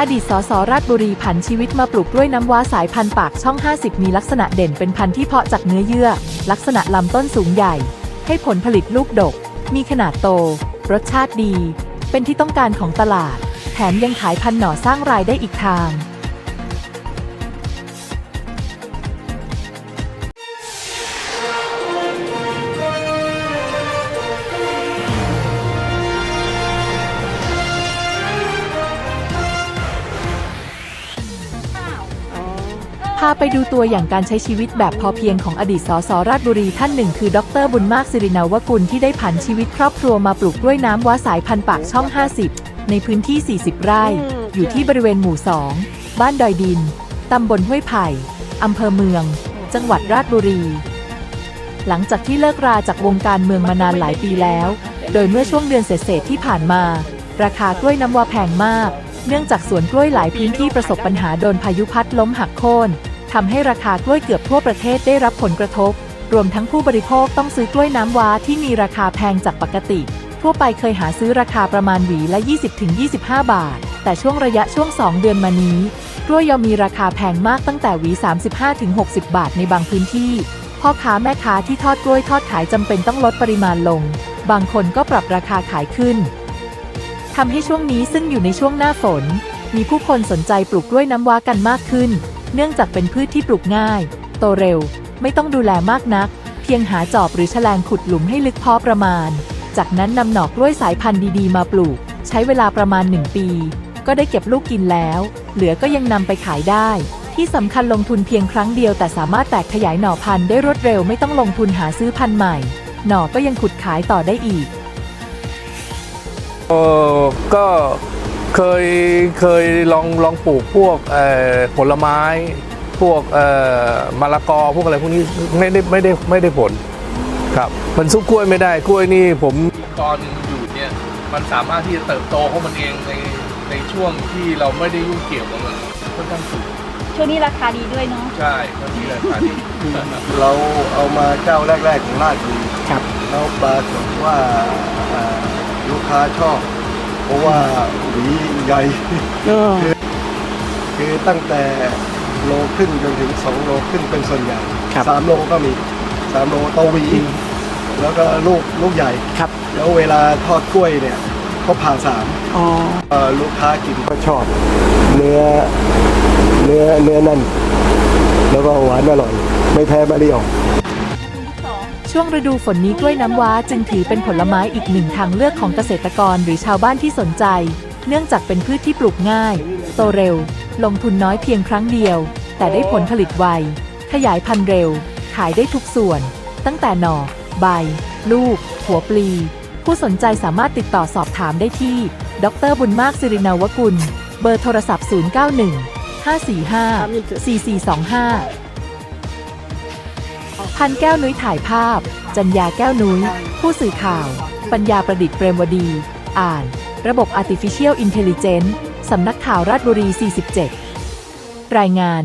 อดีตสสราชบุรีผันชีวิตมาปลูกกล้วยน้ำว้าสายพันธุ์ปากช่อง 50 มีลักษณะเด่นเป็นพันธุ์ที่เพาะจากเนื้อเยื่อ ลักษณะลำต้นสูงใหญ่ ให้ผลผลิตลูกดก มีขนาดโต รสชาติดี เป็นที่ต้องการของตลาด แถมยังขายพันธุ์หน่อสร้างรายได้อีกทาง พาไปดูตัวอย่างการใช้ชีวิตแบบพอเพียงของอดีตสสราชบุรีท่านหนึ่งคือ ดรบุญมากสิรินาวกุลที่ได้ผันชีวิตครอบครัวมาปลูกกล้วยน้ำว้าสายพันธุ์ปากช่อง 50 ในพื้นที่ 40 ไร่ อยู่ที่บริเวณหมู่ 2 บ้านดอยดิน ตำบลห้วยไผ่อำเภอเมือง จังหวัดราชบุรี หลังจากที่เลิกราจากวงการเมืองมานานหลายปีแล้ว โดยเมื่อช่วงเดือนเศษๆที่ผ่านมา ราคากล้วยน้ำว้าแพงมาก เนื่องจากสวนกล้วยหลายพื้นที่ประสบปัญหาโดนพายุพัดล้มหักโค่น ทำให้ราคากล้วยเกือบทั่วประเทศได้รับผลกระทบ รวมทั้งผู้บริโภคต้องซื้อกล้วยน้ำว้าที่มีราคาแพงจากปกติ ทั่วไปเคยหาซื้อราคาประมาณหวีละ 20-25 บาท แต่ช่วงระยะช่วง 2 เดือนมานี้ กล้วยยอมมีราคาแพงมากตั้งแต่หวี 35-60 บาทในบางพื้นที่ พ่อค้าแม่ค้าที่ทอดกล้วยทอดขายจำเป็นต้องลดปริมาณลง บางคนก็ปรับราคาขายขึ้นทำให้ช่วงนี้ซึ่งอยู่ในช่วงหน้าฝน มีผู้คนสนใจปลูกกล้วยน้ำว้ากันมากขึ้น เนื่องจากเป็นพืชที่ปลูกง่าย โตเร็ว ไม่ต้องดูแลมากนัก เพียงหาจอบหรือแฉลงขุดหลุมให้ลึกพอประมาณ จากนั้นนำหน่อกล้วยสายพันธุ์ดีๆ มาปลูก ใช้เวลาประมาณ 1 ปี ก็ได้เก็บลูกกินแล้ว เหลือก็ยังนำไปขายได้ ที่สำคัญลงทุนเพียงครั้งเดียวแต่สามารถแตกขยายหน่อพันธุ์ได้รวดเร็วไม่ต้องลงทุนหาซื้อพันธุ์ใหม่ หน่อก็ยังขุดขายต่อได้อีกเออก็ เคยเคยลองลองปลูกพวกเอ่อผลไม้ พวกเอ่อมะละกอพวกอะไรพวกนี้ไม่ได้ไม่ได้ไม่ได้ผลครับ มันสู้กล้วยไม่ได้กล้วยนี่ผมตอนอยู่เนี่ยมันสามารถที่จะเติบโตของมันเองในในช่วงที่เราไม่ได้ยุ่งเกี่ยวกับมันค่อนข้างสูงช่วงนี้ราคาดีด้วยเนาะใช่มันมีราคาที่เราเอามาเจ้าแรกๆของราชบุรีครับแล้วปรากฏว่าเอ่อลูกค้าชอบเพ ราะว่าหวีใหญ่คือคือตั้งแต่โลครึ่งจนถึง2โลครึ่งเป็นส่วนใหญ่สามโลก็มี3โลโตหวี แล้วก็ลูกลูกใหญ่ ครับ แล้วเวลาทอดกล้วยเนี่ยเขาผ่าสามอ๋อ เอ่อลูกค้ากินก็ชอบ เนื้อเนื้อเนื้อนั่น แล้วก็หวานอร่อย ไม่แพ้มะลิอ่อง ช่วงฤดูฝนนี้กล้วยน้ำว้าจึงถือเป็นผลไม้อีกหนึ่งทางเลือกของเกษตรกรหรือชาวบ้านที่สนใจ เนื่องจากเป็นพืชที่ปลูกง่าย โตเร็ว ลงทุนน้อยเพียงครั้งเดียว แต่ได้ผลผลิตไว ขยายพันธุ์เร็ว ขายได้ทุกส่วน ตั้งแต่หน่อ ใบ ลูก หัวปลี ผู้สนใจสามารถติดต่อสอบถามได้ที่ ดรบุญมากสิรินาวกุล เบอร์โทรศัพท์ 091 545 4425 พันแก้วนุ้ยถ่ายภาพ จัญญาแก้วนุ้ย ผู้สื่อข่าว ปัญญาประดิษฐ์เปรมวดี อ่าน ระบบ Artificial Intelligence สำนักข่าวราชบุรี 47 รายงาน